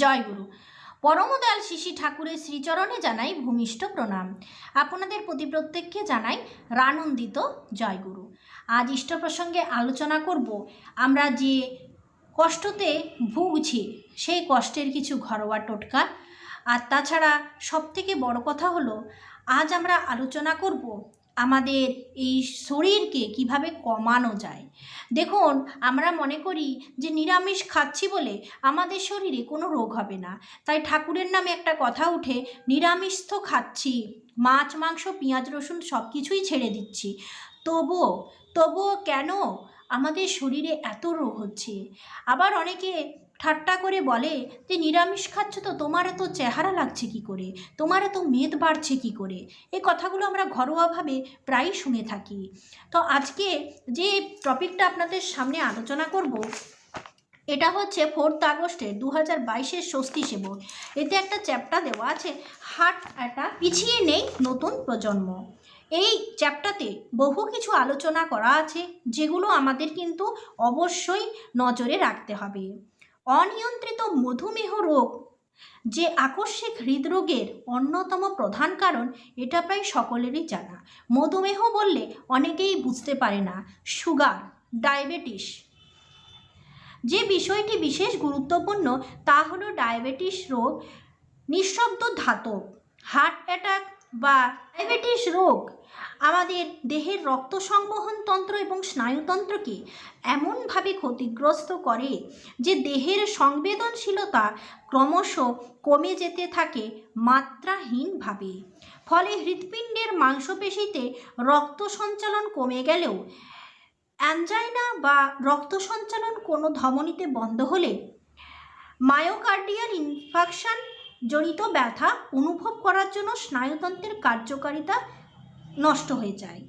জয়গুরু পরমদয়াল শিশি ঠাকুরের শ্রীচরণে জানাই ভূমিষ্ঠ প্রণাম। আপনাদের প্রতি প্রত্যেককে জানাই রানন্দিত জয়গুরু আজ ইষ্ট প্রসঙ্গে আলোচনা করব আমরা যে কষ্টতে ভুগছি, সেই কষ্টের কিছু ঘরোয়া টোটকা। আর তাছাড়া সবথেকে বড় কথা হলো, আজ আমরা আলোচনা করব আমাদের এই শরীরকে কীভাবে কমানো যায়। দেখুন, আমরা মনে করি যে নিরামিষ খাচ্ছি বলে আমাদের শরীরে কোনো রোগ হবে না। তাই ঠাকুরের নামে একটা কথা উঠে, নিরামিষ তো খাচ্ছি, মাছ, মাংস, পেঁয়াজ, রসুন সব কিছুই ছেড়ে দিচ্ছি। তবুও তবুও কেন আমাদের শরীরে এত রোগ হচ্ছে? আবার অনেকে ঠাট্টা করে বলে যে নিরামিষ খাচ্ছ তো, তোমার এত চেহারা লাগছে কি করে? তোমার এত মেদ বাড়ছে কি করে? এই কথাগুলো আমরা ঘরোয়াভাবে প্রায়ই শুনে থাকি। তো আজকে যে টপিকটা আপনাদের সামনে আলোচনা করব, এটা হচ্ছে ফোর্থ আগস্টের দু হাজার বাইশের স্বস্তি সেবক। এতে একটা চ্যাপ্টার দেওয়া আছে, হার্ট অ্যাটাক পিছিয়ে নেই নতুন প্রজন্ম। এই চ্যাপ্টাতে বহু কিছু আলোচনা করা আছে, যেগুলো আমাদের কিন্তু অবশ্যই নজরে রাখতে হবে। অনিয়ন্ত্রিত মধুমেহ রোগ, যে আকস্মিক হৃদরোগের অন্যতম প্রধান কারণ, এটা প্রায় সকলেরই জানা। মধুমেহ বললে অনেকেই বুঝতে পারে না, সুগার, ডায়াবেটিস। যে বিষয়টি বিশেষ গুরুত্বপূর্ণ, তা হলো ডায়াবেটিস রোগ, নিঃশব্দ ধাতব, হার্ট অ্যাটাক বা ডায়াবেটিস রোগ। আমাদের দেহের রক্ত সংবহন তন্ত্র এবং স্নায়ুতন্ত্রকে এমনভাবে ক্ষতিগ্রস্ত করে যে দেহের সংবেদনশীলতা ক্রমশ কমে যেতে থাকে মাত্রাহীনভাবে? ফলে হৃৎপিণ্ডের মাংসপেশিতে রক্ত সঞ্চালন কমে গেলেও অ্যাঞ্জাইনা বা রক্ত সঞ্চালন কোনো ধমনীতে বন্ধ হলে মায়োকার্ডিয়াল ইনফাকশন জনিত ব্যথা অনুভব করার জন্য স্নায়ুতন্ত্রের কার্যকারিতা নষ্ট হয়ে যায়।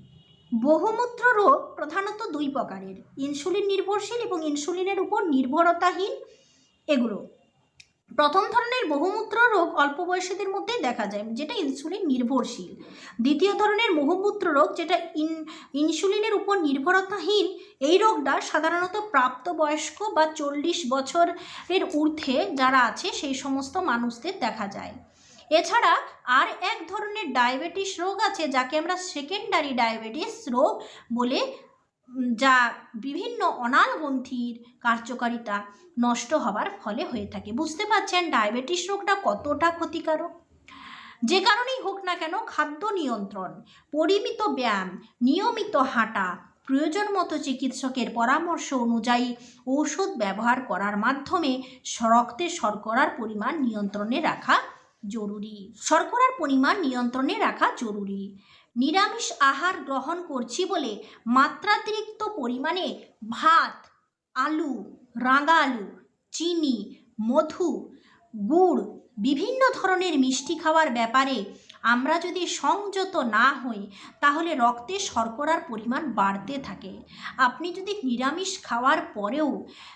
বহুমূত্র রোগ প্রধানত দুই প্রকারের, ইনসুলিন নির্ভরশীল এবং ইনসুলিনের উপর নির্ভরতাহীন এগুলো। প্রথম ধরনের বহুমূত্র রোগ অল্প বয়সীদের মধ্যেই দেখা যায়, যেটা ইনসুলিন নির্ভরশীল। দ্বিতীয় ধরনের বহুমূত্র রোগ, যেটা ইন, ইনসুলিনের উপর নির্ভরতাহীন, এই রোগটা সাধারণত প্রাপ্তবয়স্ক বা চল্লিশ বছরের ঊর্ধ্বে যারা আছে, সেই সমস্ত মানুষদের দেখা যায়। এছাড়া আর এক ধরনের ডায়াবেটিস রোগ আছে যাকে আমরা সেকেন্ডারি ডায়াবেটিস রোগ বলে যা বিভিন্ন অনাল গ্রন্থির কার্যকারিতা নষ্ট হবার ফলে হয়ে থাকে। বুঝতে পারছেন ডায়াবেটিস রোগটা কতটা ক্ষতিকারক? যে কারণেই হোক না কেন খাদ্য নিয়ন্ত্রণ, পরিমিত ব্যায়াম, নিয়মিত হাঁটা, প্রয়োজন মতো চিকিৎসকের পরামর্শ অনুযায়ী ঔষধ ব্যবহার করার মাধ্যমে রক্তে শর্করার পরিমাণ নিয়ন্ত্রণে রাখা জরুরি। শর্করার পরিমাণ নিয়ন্ত্রণে রাখা জরুরি। নিরামিষ আহার গ্রহণ করছি বলে মাত্রাতিরিক্ত পরিমাণে ভাত, আলু রাঙা আলু চিনি, মধু, গুড়, বিভিন্ন ধরনের মিষ্টি খাওয়ার ব্যাপারে আমরা যদি সংযত না হই, তাহলে রক্তে শর্করার পরিমাণ বাড়তে থাকে। আপনি যদি নিরামিষ খাওয়ার পরেও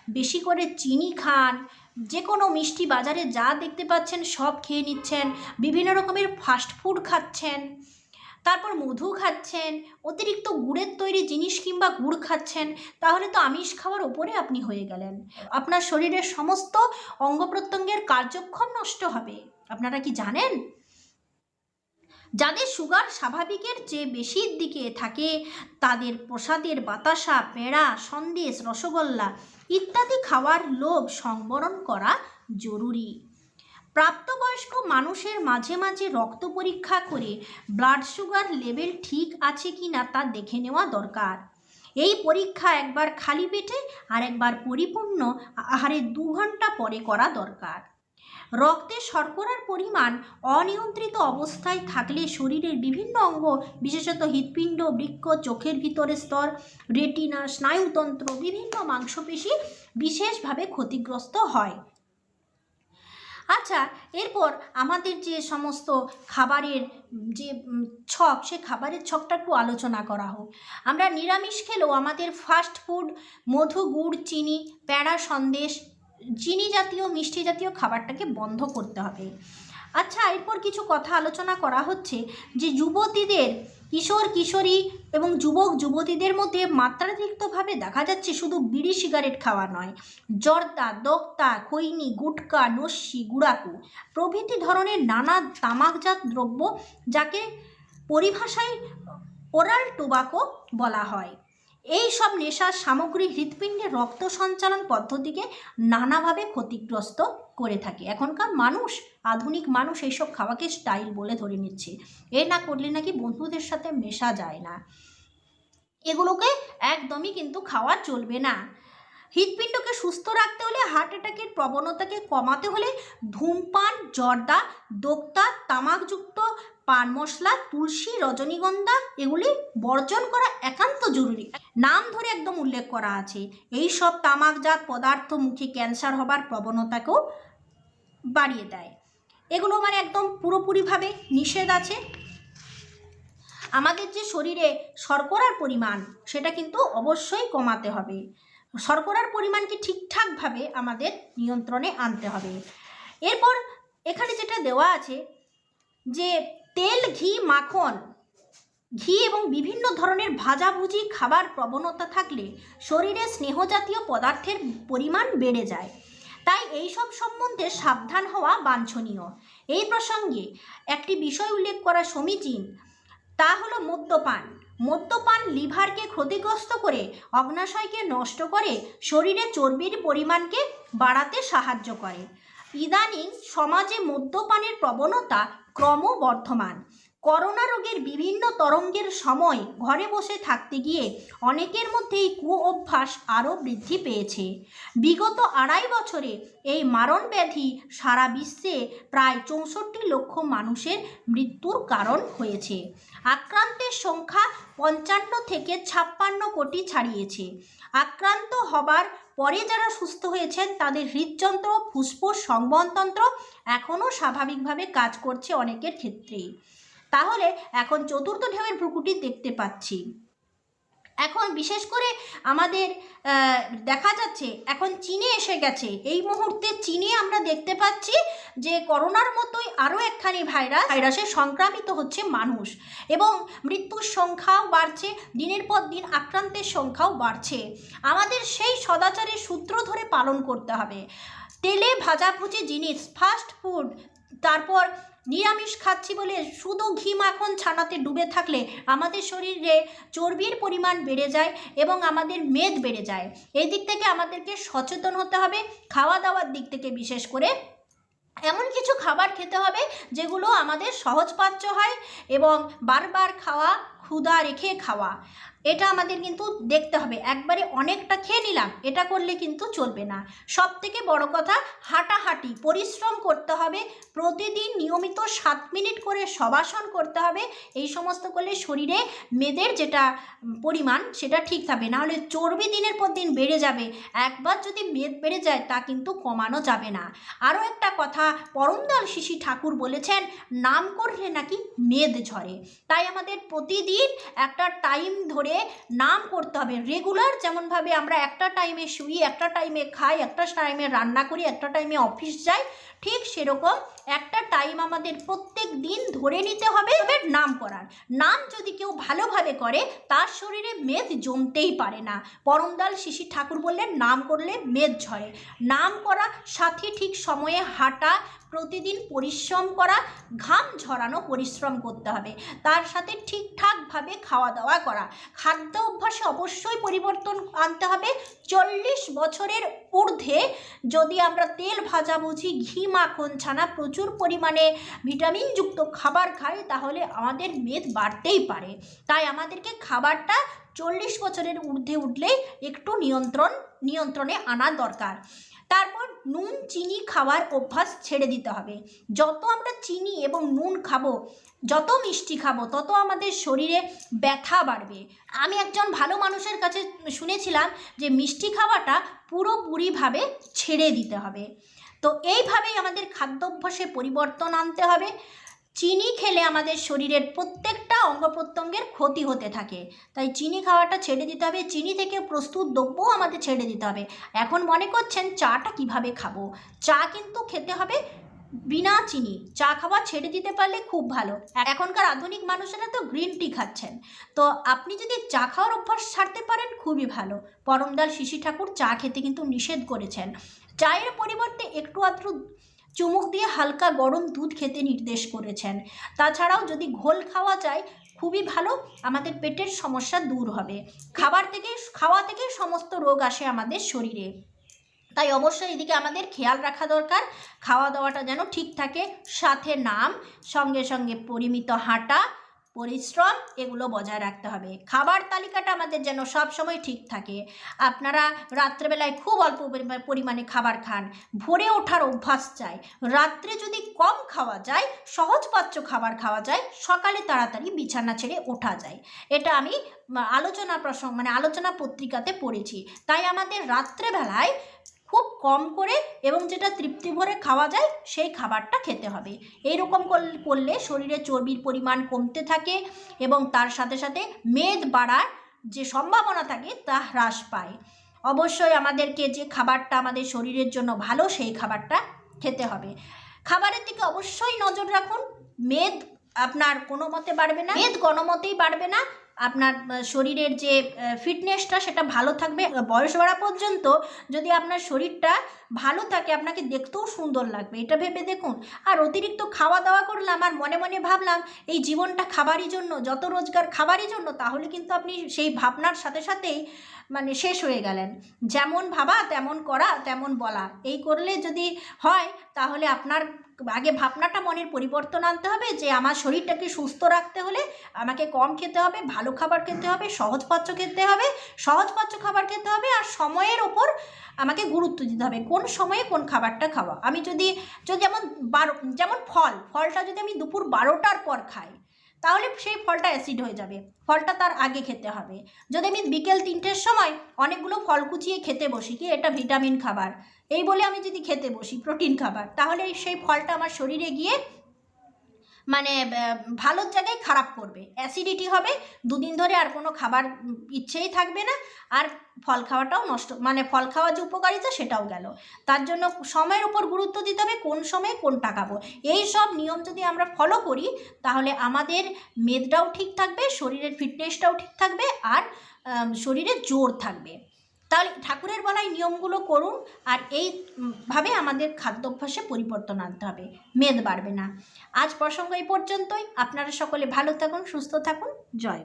বেশি করে চিনি খান যে কোনো মিষ্টি বাজারে যা দেখতে পাচ্ছেন সব খেয়ে নিচ্ছেন, বিভিন্ন রকমের ফাস্টফুড খাচ্ছেন, তারপর মধু খাচ্ছেন, অতিরিক্ত গুড়ের তৈরি জিনিস কিংবা গুড় খাচ্ছেন, তাহলে তো আমিষ খাওয়ার ওপরে আপনি হয়ে গেলেন। আপনার শরীরের সমস্ত অঙ্গ প্রত্যঙ্গের কার্যক্ষম নষ্ট হবে। আপনারা কি জানেন? যাদের সুগার স্বাভাবিকের চেয়ে বেশির দিকে থাকে, তাদের প্রসাদের বাতাসা, পেঁড়া, সন্দেশ, রসগোল্লা ইত্যাদি খাওয়ার লোভ সংবরণ করা জরুরি। প্রাপ্তবয়স্ক মানুষের মাঝে মাঝে রক্ত পরীক্ষা করে ব্লাড সুগার লেভেল ঠিক আছে কি না তা দেখে নেওয়া দরকার। এই পরীক্ষা একবার খালি পেটে আর একবার পরিপূর্ণ আহারের দু ঘণ্টা পরে করা দরকার। রক্তে শর্করার পরিমাণ অনিয়ন্ত্রিত অবস্থায় থাকলে শরীরের বিভিন্ন অঙ্গ, বিশেষত হৃৎপিণ্ড বৃক্ষ চোখের ভিতরের স্তর, রেটিনা, স্নায়ুতন্ত্র, বিভিন্ন মাংসপেশি বিশেষভাবে ক্ষতিগ্রস্ত হয়। আচ্ছা এরপর আমাদের যে সমস্ত খাবারের যে ছক, সে খাবারের ছকটা একটু আলোচনা করা হোক। আমরা নিরামিষ খেলেও আমাদের ফাস্ট ফুড মধু, গুড়, চিনি প্যাড়া সন্দেশ চিনি জাতীয়, মিষ্টি জাতীয় খাবারটাকে বন্ধ করতে হবে। আচ্ছা এরপর কিছু কথা আলোচনা করা হচ্ছে যে যুবতীদের, কিশোর, কিশোরী এবং যুবক, যুবতীদের মধ্যে মাত্রাতিরিক্তভাবে দেখা যাচ্ছে শুধু বিড়ি সিগারেট খাওয়া নয়। জর্দা, দোক্তা, খৈনি, গুটকা, নস্যি, গুড়াকু প্রভৃতি ধরনের নানা তামাকজাত দ্রব্য যাকে পরিভাষায় ওরাল টোবাকো বলা হয়। এই সব নেশার সামগ্রী হৃৎপিণ্ডে রক্ত সঞ্চালন পদ্ধতিকে নানাভাবে ক্ষতিগ্রস্ত করে থাকে। এখনকার মানুষ, আধুনিক মানুষ এইসব খাওয়াকে স্টাইল বলে ধরে নিচ্ছে। এ না করলে নাকি বন্ধুদের সাথে মেশা যায় না। এগুলোকে একদমই কিন্তু খাওয়া চলবে না। হৃৎপিণ্ডকে সুস্থ রাখতে হলে হার্ট অ্যাটাকের প্রবণতাকে কমাতে হলে ধূমপান, জর্দা, দোক্তা, তামাকযুক্ত পান মশলা, তুলসী, রজনীগন্ধা, এগুলি বর্জন করা একান্ত জরুরি। নাম ধরে একদম উল্লেখ করা আছে। এই সব তামাকজাত পদার্থ মুখে ক্যান্সার হবার প্রবণতাকেও বাড়িয়ে দেয়। এগুলো মানে একদম পুরোপুরিভাবে নিষেধ আছে। আমাদের যে শরীরে শর্করার পরিমাণ, সেটা কিন্তু অবশ্যই কমাতে হবে। শর্করার পরিমাণকে ঠিকঠাকভাবে আমাদের নিয়ন্ত্রণে আনতে হবে। এরপর এখানে যেটা দেওয়া আছে যে তেল, ঘি, মাখন। ঘি এবং বিভিন্ন ধরনের ভাজাভুজি খাবার প্রবণতা থাকলে শরীরে স্নেহজাতীয় পদার্থের পরিমাণ বেড়ে যায়। তাই এই সব সম্বন্ধে সাবধান হওয়া বাঞ্ছনীয়। এই প্রসঙ্গে একটি বিষয় উল্লেখ করা সমীচীন। তা হলো মদ্যপান। মদ্যপান লিভারকে ক্ষতিগ্রস্ত করে, অগ্নাশয়কে নষ্ট করে, শরীরে চর্বির পরিমাণকে বাড়াতে সাহায্য করে। ইদানিং সমাজে মদ্যপানের প্রবণতা ক্রমবর্ধমান। করোনা রোগের বিভিন্ন তরঙ্গের সময় ঘরে বসে থাকতে গিয়ে অনেকের মধ্যে এই কু অভ্যাস আরও বৃদ্ধি পেয়েছে। বিগত আড়াই বছরে এই মারণ ব্যাধি সারা বিশ্বে প্রায় চৌষট্টি লক্ষ মানুষের মৃত্যুর কারণ হয়েছে। আক্রান্তের সংখ্যা পঞ্চান্ন থেকে ছাপ্পান্ন কোটি ছাড়িয়েছে। আক্রান্ত হবার পরে যারা সুস্থ হয়েছেন, তাদের হৃদযন্ত্র, ফুসফুস, সংবহনতন্ত্র এখনও স্বাভাবিকভাবে কাজ করছে অনেকের ক্ষেত্রেই। তাহলে এখন চতুর্থ ঢেউয়ের ভ্রুকুটি দেখতে পাচ্ছি। এখন বিশেষ করে আমাদের দেখা যাচ্ছে এখন চীনে এসে গেছে। এই মুহূর্তে চীনে আমরা দেখতে পাচ্ছি যে করোনার মতোই আরও একখানি ভাইরাস, ভাইরাসে সংক্রামিত হচ্ছে মানুষ। এবং মৃত্যুর সংখ্যাও বাড়ছে, দিনের পর দিন আক্রান্তের সংখ্যাও বাড়ছে। আমাদের সেই সদাচারের সূত্র ধরে পালন করতে হবে। তেলে ভাজাভুজি জিনিস ফাস্ট ফুড তারপর নিরামিষ খাচ্ছি বলে শুধু ঘি মাখন ছানাতে ডুবে থাকলে আমাদের শরীরে চর্বির পরিমাণ বেড়ে যায় এবং আমাদের মেদ বেড়ে যায়। এই দিক থেকে আমাদেরকে সচেতন হতে হবে খাওয়া দাওয়ার দিক থেকে বিশেষ করে। এমন কিছু খাবার খেতে হবে যেগুলো আমাদের সহজপাচ্য হয় এবং বারবার খাওয়া ক্ষুধা রেখে খাওয়া। এটা আমাদের কিন্তু দেখতে হবে। একবারে অনেকটা খেয়ে নিলাম, এটা করলে কিন্তু চলবে না। সব থেকে বড় কথা, হাঁটাহাঁটি, পরিশ্রম করতে হবে। প্রতিদিন নিয়মিত সাত মিনিট করে সবাসন করতে হবে। এই সমস্ত করলে শরীরে মেদের যেটা পরিমাণ, সেটা ঠিক থাকবে। নাহলে চর্বি দিনের পর দিন বেড়ে যাবে। একবার যদি মেদ বেড়ে যায়, তা কিন্তু কমানো যাবে না। আরও একটা কথা, পরমদয়াল শিশি ঠাকুর বলেছেন, নাম করলে নাকি মেদ ঝরে। তাই আমাদের প্রতিদিন একটা টাইম ধরে নাম করতে হবে। রেগুলার যেমনভাবে আমরা একটা টাইমে শুই, একটা টাইমে খাই, একটা টাইমে রান্না করি, একটা টাইমে অফিস যাই ঠিক সেরকম একটা টাইম আমাদের প্রত্যেক দিন ধরে নিতে হবে এবার নাম করার। নাম যদি কেউ ভালোভাবে করে, তার শরীরে মেদ জমতেই পারে না। পরমদাল শিশি ঠাকুর বললেন, নাম করলে মেদ ঝরে। নাম করা, সাথে ঠিক সময়ে হাঁটা, প্রতিদিন পরিশ্রম করা, ঘাম ঝরানো পরিশ্রম করতে হবে। তার সাথে ঠিকঠাকভাবে খাওয়া দাওয়া করা। খাদ্য অভ্যাসে অবশ্যই পরিবর্তন আনতে হবে। চল্লিশ বছরের ঊর্ধ্বে যদি আমরা তেল ভাজাভুজি ঘি মাখন ছানা প্রচুর পরিমাণে ভিটামিনযুক্ত খাবার খায়, তাহলে আমাদের মেদ বাড়তেই পারে। তাই আমাদেরকে খাবারটা চল্লিশ বছরের ঊর্ধ্বে উঠলেই একটু নিয়ন্ত্রণ, নিয়ন্ত্রণে আনা দরকার। তারপর নুন, চিনি খাওয়ার অভ্যাস ছেড়ে দিতে হবে। যত আমরা চিনি এবং নুন খাব, যত মিষ্টি খাব, তত আমাদের শরীরে ব্যথা বাড়বে। আমি একজন ভালো মানুষের কাছে শুনেছিলাম যে মিষ্টি খাওয়াটা পুরোপুরিভাবে ছেড়ে দিতে হবে। তো এইভাবেই আমাদের খাদ্যাভ্যাসে পরিবর্তন আনতে হবে। চিনি খেলে আমাদের শরীরের প্রত্যেকটা অঙ্গ প্রত্যঙ্গের ক্ষতি হতে থাকে। তাই চিনি খাওয়াটা ছেড়ে দিতে হবে, চিনি থেকে প্রস্তুত দ্রব্যও আমাদের ছেড়ে দিতে হবে। এখন মনে করছেন চাটা কীভাবে খাব? চা কিন্তু খেতে হবে বিনা চিনি। চা খাওয়া ছেড়ে দিতে পারলে খুব ভালো। এখনকার আধুনিক মানুষেরা তো গ্রিন টি খাচ্ছেন। তো আপনি যদি চা খাওয়ার অভ্যাস ছাড়তে পারেন, খুবই ভালো। পরমদাল শিশি ঠাকুর চা খেতে কিন্তু নিষেধ করেছেন। চায়ের পরিবর্তে একটু আধটু চুমুক দিয়ে হালকা গরম দুধ খেতে নির্দেশ করেছেন। তাছাড়াও যদি ঘোল খাওয়া যায়, খুবই ভালো, আমাদের পেটের সমস্যা দূর হবে। খাবার থেকে খাওয়া থেকে সমস্ত রোগ আসে আমাদের শরীরে। তাই অবশ্যই এদিকে আমাদের খেয়াল রাখা দরকার। খাওয়া দাওয়াটা যেন ঠিক থাকে, সাথে নাম, সঙ্গে সঙ্গে পরিমিত হাঁটা পরিশ্রম এগুলো বজায় রাখতে হবে। খাবার তালিকাটা আমাদের যেন সব সময় ঠিক থাকে। আপনারা রাত্রেবেলায় খুব অল্প পরিমা- পরিমাণে খাবার খান। ভোরে ওঠার অভ্যাস চাই। রাত্রে যদি কম খাওয়া যায় সহজপাচ্য খাবার খাওয়া যায়, সকালে তাড়াতাড়ি বিছানা ছেড়ে ওঠা যায়। এটা আমি আলোচনা প্রসঙ্গ মানে আলোচনা পত্রিকাতে পড়েছি। তাই আমাদের রাত্রেবেলায় খুব কম করে এবং যেটা তৃপ্তি ভরে খাওয়া যায়, সেই খাবারটা খেতে হবে। এইরকম করল- করলে শরীরে চর্বির পরিমাণ কমতে থাকে এবং তার সাথে সাথে মেদ বাড়ার যে সম্ভাবনা থাকে, তা হ্রাস পায়। অবশ্যই আমাদেরকে যে খাবারটা আমাদের শরীরের জন্য ভালো, সেই খাবারটা খেতে হবে। খাবারের দিকে অবশ্যই নজর রাখুন। মেদ আপনার কোনো মতে বাড়বে না। মেদ কোনো মতেই বাড়বে না। আপনার শরীরের যে ফিটনেসটা সেটা ভালো থাকবে। বয়স বাড়া পর্যন্ত যদি আপনার শরীরটা ভালো থাকে, আপনাকে দেখতেও সুন্দর লাগবে। এটা ভেবে দেখুন। আর অতিরিক্ত খাওয়া দাওয়া করলাম আর মনে মনে ভাবলাম, এই জীবনটা খাবারই জন্য, যত রোজগার খাবারই জন্য, তাহলে কিন্তু আপনি সেই ভাবনার সাথে সাথেই মানে শেষ হয়ে গেলেন। যেমন ভাবা, তেমন করা, তেমন বলা। এই করলে যদি হয়, তাহলে আপনার আগে ভাবনাটা মনের পরিবর্তন আনতে হবে যে আমার শরীরটাকে সুস্থ রাখতে হলে আমাকে কম খেতে হবে, ভালো খাবার খেতে হবে সহজপাচ্য খেতে হবে সহজপাচ্য খাবার খেতে হবে আর সময়ের ওপর আমাকে গুরুত্ব দিতে হবে। কোন সময়ে কোন খাবারটা খাওয়া। আমি যদি যদি যেমন বারো, যেমন ফল, ফলটা যদি আমি দুপুর বারোটার পর খাই, তাহলে সেই ফলটা অ্যাসিড হয়ে যাবে। ফলটা তার আগে খেতে হবে। যদি আমি বিকেল তিনটের সময় অনেকগুলো ফল কুচিয়ে খেতে বসি, কি এটা ভিটামিন খাবার। এই বলে আমি যদি খেতে বসি প্রোটিন খাবার, তাহলে সেই ফলটা আমার শরীরে গিয়ে মানে ভালোর জায়গায় খারাপ করবে। অ্যাসিডিটি হবে, দুদিন ধরে আর কোনো খাবার ইচ্ছেই থাকবে না, আর ফল খাওয়াটাও নষ্ট মানে ফল খাওয়া যে উপকারিতা সেটাও গেল। তার জন্য সময়ের উপর গুরুত্ব দিতে হবে, কোন সময়ে কোনটা খাব। এই সব নিয়ম যদি আমরা ফলো করি, তাহলে আমাদের মেদটাও ঠিক থাকবে, শরীরের ফিটনেসটাও ঠিক থাকবে, আর শরীরে জোর থাকবে। তাহলে ঠাকুরের বলাই নিয়মগুলো করুন আর এইভাবে ভাবে আমাদের খাদ্যাভ্যাসে পরিবর্তন আনতে হবে, মেদ বাড়বে না। আজ প্রসঙ্গ এই পর্যন্তই। আপনারা সকলে ভালো থাকুন, সুস্থ থাকুন। জয়।